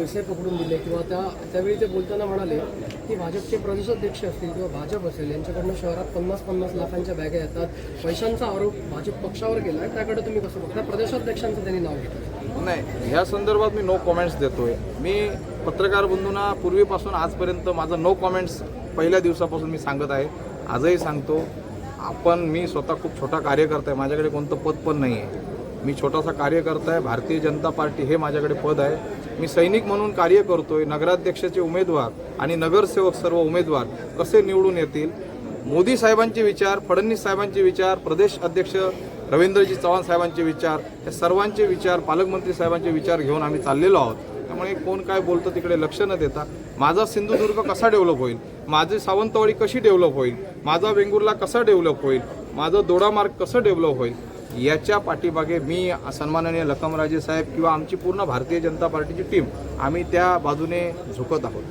पैसे पकडून दिले किंवा त्या त्यावेळी ते बोलताना म्हणाले की भाजपचे प्रदेशाध्यक्ष असतील किंवा भाजप असेल यांच्याकडनं शहरात पन्नास पन्नास लाखांच्या बॅगा येतात. पैशांचा आरोप भाजप पक्षावर केला आहे. त्याकडे तुम्ही कसं बघता? प्रदेशाध्यक्षांचं त्यांनी नाव घेतलं. नाही ह्या संदर्भात मी नो कॉमेंट्स देतोय. मी पत्रकार बंधूंना पूर्वीपासून आजपर्यंत माझं नो कॉमेंट्स पहिल्या दिवसापासून मी सांगत आहे. आजही सांगतो. आपण मी स्वतः खूप छोटा कार्यकर्ता आहे. माझ्याकडे कोणतं पद पण नाही आहे मी छोटासा कार्यकर्ता आहे भारतीय जनता पार्टी हे माझ्याकडे पद आहे. मी सैनिक म्हणून कार्य करतोय नगराध्यक्षाचे उमेदवार आणि नगरसेवक सर्व उमेदवार कसे निवडून येतील? मोदी साहेबांचे विचार फडणवीस साहेबांचे विचार प्रदेश अध्यक्ष रवींद्रजी चव्हाण साहेबांचे विचार या सर्वांचे विचार पालकमंत्री साहेबांचे विचार घेऊन आम्ही चाललेलो आहोत. त्यामुळे कोण काय बोलतं तिकडे लक्ष न देता माझा सिंधुदुर्ग कसा डेव्हलप होईल? माझी सावंतवाडी कशी डेव्हलप होईल? माझा वेंगुर्ला कसा डेव्हलप होईल? माझं दोडामार्ग कसं डेव्हलप होईल? याच्या पाठीमागे मी सन्माननीय लखमराजे साहेब किंवा आमची पूर्ण भारतीय जनता पार्टीची टीम आम्ही त्या बाजूने झुकत आहोत.